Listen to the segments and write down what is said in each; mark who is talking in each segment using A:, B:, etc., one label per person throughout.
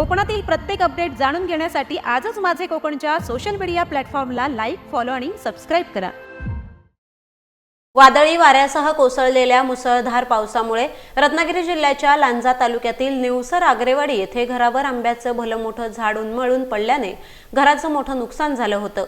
A: कोकणातील प्रत्येक अपडेट जाणून घेण्यासाठी आजच माझे कोकणच्या सोशल मीडिया प्लॅटफॉर्मला लाईक फॉलो आणि सबस्क्राईब करा.
B: वादळी वाऱ्यासह कोसळलेल्या मुसळधार पावसामुळे रत्नागिरी जिल्ह्याच्या लांजा तालुक्यातील निवसर आग्रेवाडी येथे घरावर आंब्याचं भलं मोठं झाड उन्मळून पडल्याने घराचं मोठं नुकसान झालं होतं.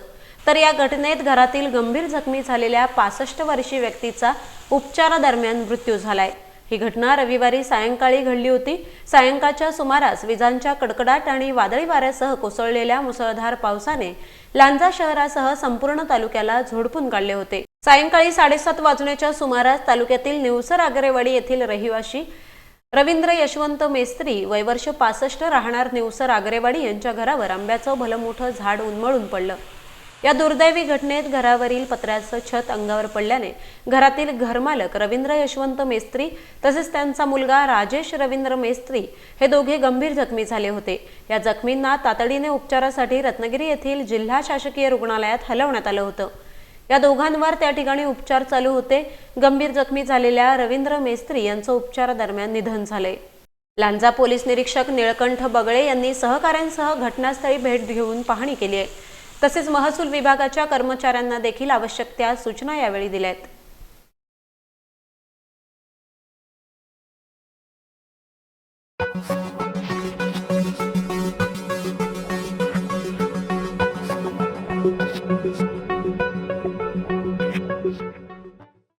B: तर या घटनेत घरातील गंभीर जखमी झालेल्या पासष्ट वर्षीय व्यक्तीचा उपचारादरम्यान मृत्यू झालाय. ही घटना रविवारी सायंकाळी घडली होती. सायंकाळच्या सुमारास विजांच्या कडकडाट आणि वादळी वाऱ्यासह कोसळलेल्या मुसळधार पावसाने लांजा शहरासह संपूर्ण तालुक्याला झोडपून काढले होते. सायंकाळी साडेसात वाजण्याच्या सुमारास तालुक्यातील निवसर आगरेवाडी येथील रहिवाशी रवींद्र यशवंत मेस्त्री वयवर्ष पासष्ट राहणार निवसर आगरेवाडी यांच्या घरावर आंब्याचं भलं मोठं झाड उन्मळून पडलं. या दुर्दैवी घटनेत घरावरील पत्र्याचं छत अंगावर पडल्याने घरातील घरमालक रवींद्र यशवंत मेस्त्री तसेच त्यांचा मुलगा राजेश रवींद्र मेस्त्री हे दोघे गंभीर जखमी झाले होते. या जखमींना तातडीने उपचारासाठी रत्नागिरी येथील जिल्हा शासकीय रुग्णालयात हलवण्यात आलं होतं. या दोघांवर त्या ठिकाणी उपचार चालू होते. गंभीर जखमी झालेल्या रवींद्र मेस्त्री यांचं उपचारादरम्यान निधन झालंय. लांजा पोलीस निरीक्षक निळकंठ बगळे यांनी सहकाऱ्यांसह घटनास्थळी भेट घेऊन पाहणी केली आहे. तसेच महसूल विभागाच्या कर्मचाऱ्यांना देखील आवश्यक त्या सूचना यावेळी दिल्या आहेत